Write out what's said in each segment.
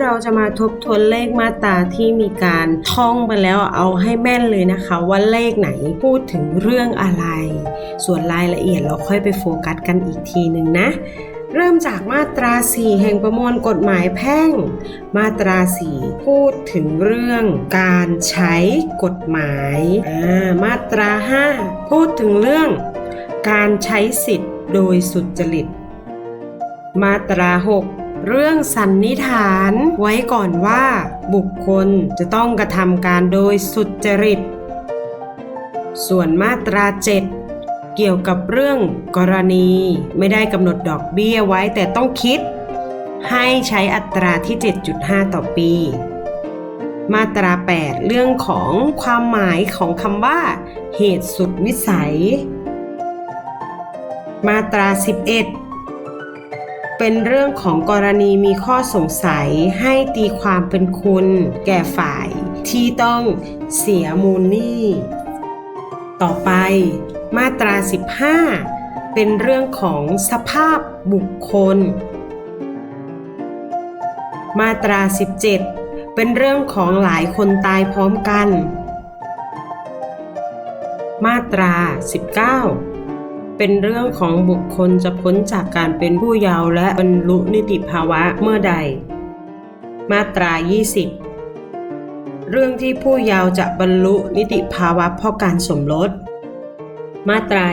เราจะมาทบทวนเลขมาตราที่มีการท่องไปแล้วเอาให้แม่นเลยนะคะ ว่าเลขไหนพูดถึงเรื่องอะไร ส่วนรายละเอียดเราค่อยไปโฟกัสกันอีกทีหนึ่งนะ เริ่มจากมาตรา 4 แห่งประมวลกฎหมายแพ่ง มาตรา 4 พูดถึงเรื่องการใช้กฎหมายามาตรา 5 พูดถึงเรื่อง การใช้สิทธิ์โดยสุจริต มาตรา 6 เรื่องสันนิษฐานไว้ก่อนว่า บุคคลจะต้องกระทำการโดยสุจริต ส่วนมาตรา7เกี่ยวกับเรื่องกรณีไม่ได้กำหนดดอกเบี้ยไว้แต่ต้องคิด ให้ใช้อัตราที่ 7.5 ต่อปี มาตรา 8 เรื่องของความหมายของคำว่า เหตุสุดวิสัย มาตรา 11 เป็นเรื่องของกรณีมีข้อสงสัยให้ตีความเป็นคุณ แก่ฝ่ายที่ต้องเสียมูลหนี้ต่อไปมาตรา 15 เป็นเรื่องของสภาพบุคคล มาตรา 17 เป็นเรื่องของหลายคนตายพร้อมกัน มาตรา 19 เป็นเรื่องของบุคคลจะพ้นจากการเป็นผู้เยาว์และบรรลุนิติภาวะเมื่อใด มาตรา 20 เรื่องที่ผู้เยาว์จะบรรลุนิติภาวะเพราะการสมรส มาตรา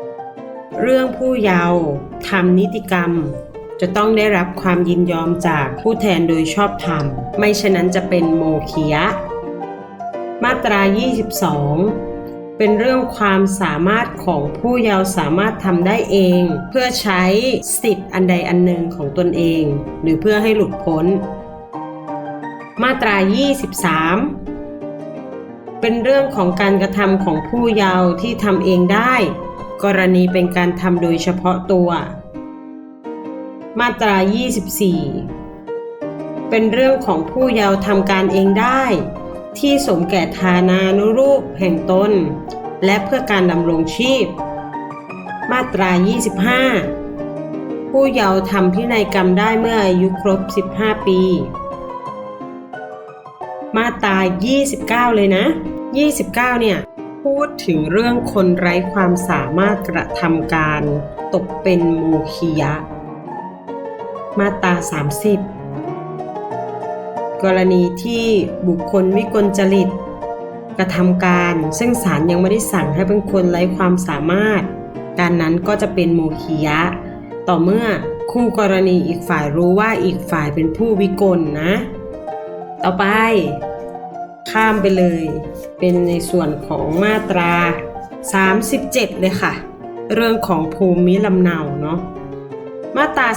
21 เรื่องผู้เยาว์ทำนิติกรรมจะต้องได้รับความยินยอมจากผู้แทนโดยชอบธรรม ไม่ฉะนั้นจะเป็นโมคียะ มาตรา 22 เป็นเรื่องความสามารถของผู้เยาว์สามารถทำได้เอง เพื่อใช้สิทธิ์อันใดอันหนึ่งของตนเอง หรือเพื่อให้หลุดพ้น มาตรา 23 เป็นเรื่องของการกระทำของผู้เยาว์ที่ทำเองได้ กรณีเป็นการทำโดยเฉพาะตัว มาตรา 24 เป็นเรื่องของผู้เยาว์ทำการเองได้ ที่สมแก่ฐานานุรูปแห่งตน และเพื่อการดำรงชีพ มาตรา 25 ผู้เยาว์ทำพินัยกรรมได้เมื่ออายุครบ 15 ปี มาตรา 29 เลยนะ 29 เนี่ย พูดถึงเรื่องคนไร้ความสามารถกระทำการ ตกเป็นโมคียะ มาตรา 30 กรณีที่บุคคลวิกลจริต กระทำการ ซึ่งศาลยังไม่ได้สั่งให้เป็นคนไร้ความสามารถ การนั้นก็จะเป็นโมคียะ ต่อเมื่อคู่กรณีอีกฝ่ายรู้ว่าอีกฝ่ายเป็นผู้วิกลนะ ต่อไป ข้ามไปเลย เป็นในส่วนของมาตรา 37 เลยค่ะ เรื่องของภูมิลำเนาเนาะมาตรา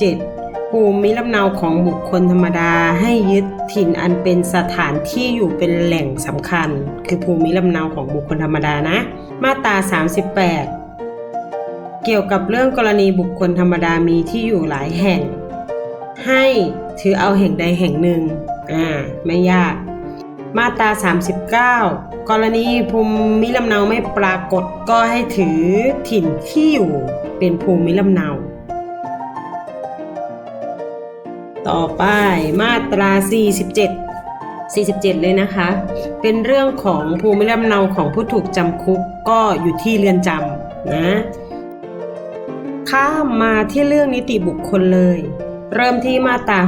37 ภูมิลำเนาของบุคคลธรรมดาให้ยึดถิ่นอันเป็นสถานที่อยู่เป็นแหล่งสำคัญ คือภูมิลำเนาของบุคคลธรรมดานะ มาตรา 38 เกี่ยวกับเรื่องกรณีบุคคลธรรมดามีที่อยู่หลายแห่ง ให้ถือเอาแห่งใดแห่งหนึ่งอ่าไม่ยาก มาตรา 39 กรณีภูมิลำเนาไม่ปรากฏก็ให้ถือถิ่นที่อยู่เป็นภูมิลำเนา ต่อไปมาตรา 47 47 เลยนะคะ เป็นเรื่องของภูมิลำเนาของผู้ถูกจำคุกก็อยู่ที่เรือนจำนะ ข้ามมาที่เรื่องนิติบุคคลเลย เริ่มที่มาตรา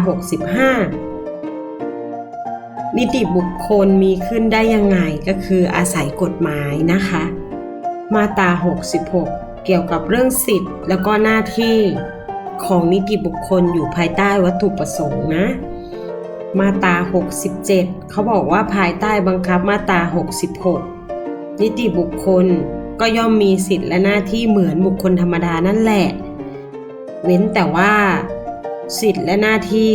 65 นิติบุคคลมีขึ้นได้ยังไงก็คืออาศัยกฎหมายนะคะ มาตรา 66 เกี่ยวกับเรื่องสิทธิ์ แล้วก็หน้าที่ ของนิติบุคคลอยู่ภายใต้วัตถุประสงค์นะ มาตรา67 เขาบอกว่าภายใต้บังคับมาตรา66 นิติบุคคลก็ย่อมมีสิทธิ์และหน้าที่เหมือนบุคคลธรรมดานั่นแหละ เว้นแต่ว่า สิทธิ์และหน้าที่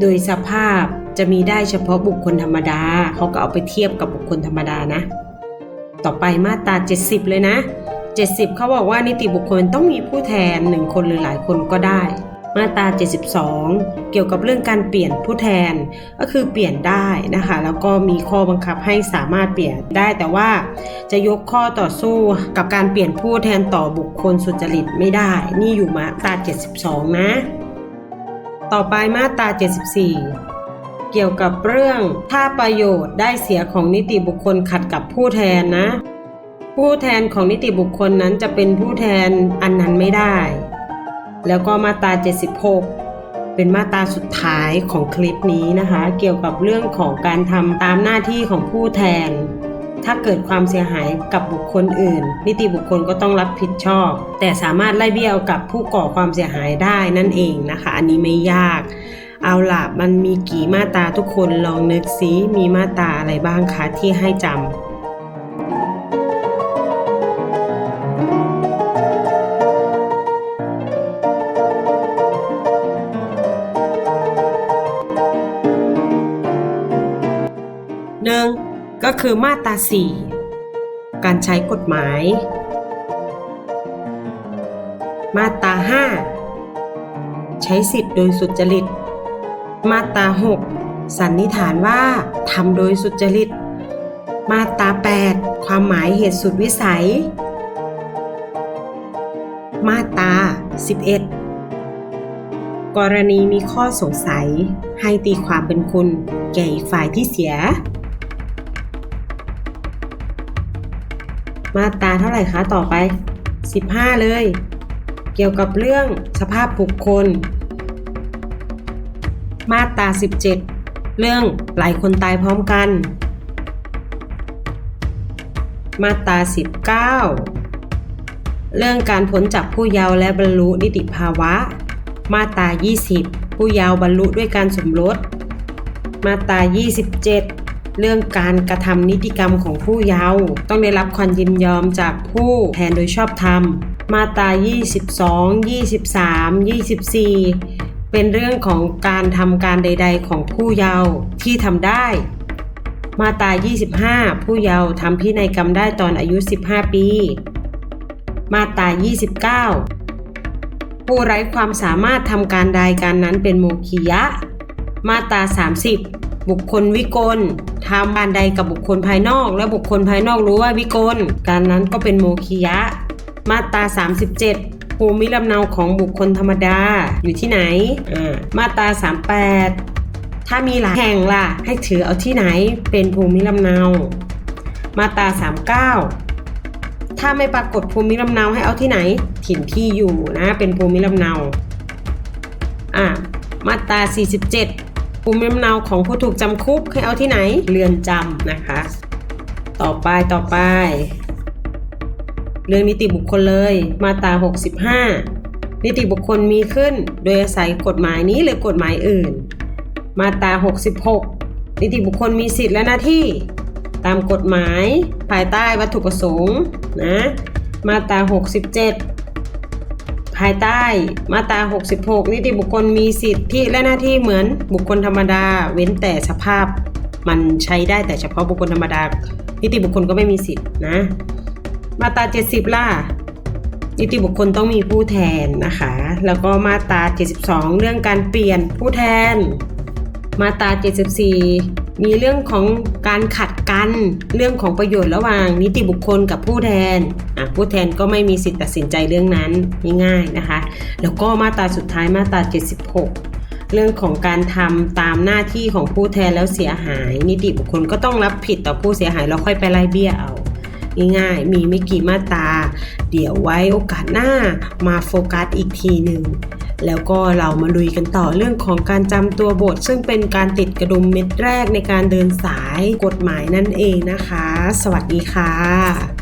โดยสภาพจะมีได้เฉพาะบุคคลธรรมดา เขาก็เอาไปเทียบกับบุคคลธรรมดานะ ต่อไปมาตรา 70 เลยนะ 70 เขาบอกว่านิติบุคคลต้องมีผู้แทนหนึ่งคนหรือหลายคนก็ได้ มาตรา 72 เกี่ยวกับเรื่องการเปลี่ยนผู้แทนก็คือเปลี่ยนได้นะคะ แล้วก็มีข้อบังคับให้สามารถเปลี่ยนได้ แต่ว่าจะยกข้อต่อสู้กับการเปลี่ยนผู้แทนต่อบุคคลสุจริตไม่ได้ นี่อยู่มาตรา 72 นะ ต่อไปมาตรา 74เกี่ยวกับเรื่องถ้าประโยชน์ได้เสียของนิติบุคคลขัดกับผู้แทนนะ ผู้แทนของนิติบุคคลนั้นจะเป็นผู้แทนอันนั้นไม่ได้ แล้วก็มาตรา 76 เป็นมาตราสุดท้ายของคลิปนี้นะคะ เกี่ยวกับเรื่องของการทำตามหน้าที่ของผู้แทน ถ้าเกิดความเสียหายกับบุคคลอื่น นิติบุคคลก็ต้องรับผิดชอบ แต่สามารถไล่เบี้ยเอากับผู้ก่อความเสียหายได้นั่นเองนะคะ อันนี้ไม่ยากเอาล่ะมันมีกี่มาตราทุกคนลองนึกซิมีมาตราอะไรบ้างคะที่ให้จำ หนึ่งก็คือมาตรา 4 การใช้กฎหมาย มาตรา 5 ใช้สิทธิ์โดยสุจริต มาตรา 6 สันนิษฐานว่าทำโดยสุจริต มาตรา 8 ความหมายเหตุสุดวิสัย มาตรา 11 กรณีมีข้อสงสัยให้ตีความเป็นคุณแก่อีกฝ่ายที่เสีย มาตราเท่าไหร่คะต่อไป 15 เลย เกี่ยวกับเรื่องสภาพบุคคล มาตรา 17 เรื่องหลายคนตายพร้อมกัน มาตรา 19 เรื่องการพ้นจากผู้เยาว์และบรรลุนิติภาวะ มาตรา 20 ผู้เยาว์บรรลุด้วยการสมรส มาตรา 27 เรื่องการกระทำนิติกรรมของผู้เยาว์ต้องได้รับความยินยอมจากผู้แทนโดยชอบธรรม มาตรา 22 23 24 เป็นเรื่องของการทำการใด ๆ ของผู้เยาว์ที่ทำได้ มาตรา 25 ผู้เยาว์ทำพินัยกรรมได้ตอนอายุ 15 ปี มาตรา 29 ผู้ไร้ความสามารถทำการใดการนั้นเป็นโมคียะ มาตรา 30 บุคคลวิกลทำการใดกับบุคคลภายนอก และบุคคลภายนอกรู้ว่าวิกล การนั้นก็เป็นโมคียะ มาตรา 37 ภูมิลำเนาของบุคคลธรรมดาอยู่ที่ไหนอ่ามาตรา 38 ถ้ามีหลายแห่งล่ะ ให้ถือเอาที่ไหนเป็นภูมิลำเนา มาตรา 39ถ้าไม่ปรากฏภูมิลำเนาให้เอาที่ไหน ถิ่นที่อยู่นะ เป็นภูมิลำเนา อะมาตรา47 ภูมิลำเนาของผู้ถูกจำคุกให้เอาที่ไหน เรือนจำนะคะ ต่อไปต่อไป เรื่องนิติบุคคลเลยมาตรา 65 นิติบุคคลมีขึ้น โดยอาศัยกฎหมายนี้หรือกฎหมายอื่น มาตรา 66 นิติบุคคลมีสิทธิและหน้าที่ ตามกฎหมายภายใต้วัตถุประสงค์นะ มาตรา 67 ภายใต้มาตรา 66 นิติบุคคลมีสิทธิและหน้าที่เหมือนบุคคลธรรมดา เว้นแต่สภาพ มันใช้ได้แต่เฉพาะบุคคลธรรมดา นิติบุคคลก็ไม่มีสิทธินะ มาตรา 70 ล่ะนิติบุคคลต้องมีผู้แทนนะคะ แล้วก็มาตรา 72 เรื่องการเปลี่ยนผู้แทน มาตรา 74 มีเรื่องของการขัดกันเรื่องของประโยชน์ระหว่างนิติบุคคลกับผู้แทนอะผู้แทนก็ไม่มีสิทธิ์ตัดสินใจเรื่องนั้นง่ายๆนะคะ แล้วก็มาตราสุดท้ายมาตรา 76เรื่องของการทำตามหน้าที่ของผู้แทนแล้วเสียหาย นิติบุคคลก็ต้องรับผิดต่อผู้เสียหายแล้วค่อยไปไล่เบี้ยเอาง่ายๆ มีไม่กี่มาตรา เดี๋ยวไว้โอกาสหน้ามาโฟกัสอีกทีหนึ่ง แล้วก็เรามาลุยกันต่อเรื่องของการจำตัวบท ซึ่งเป็นการติดกระดุมเม็ดแรกในการเดินสายกฎหมายนั่นเองนะคะ สวัสดีค่ะ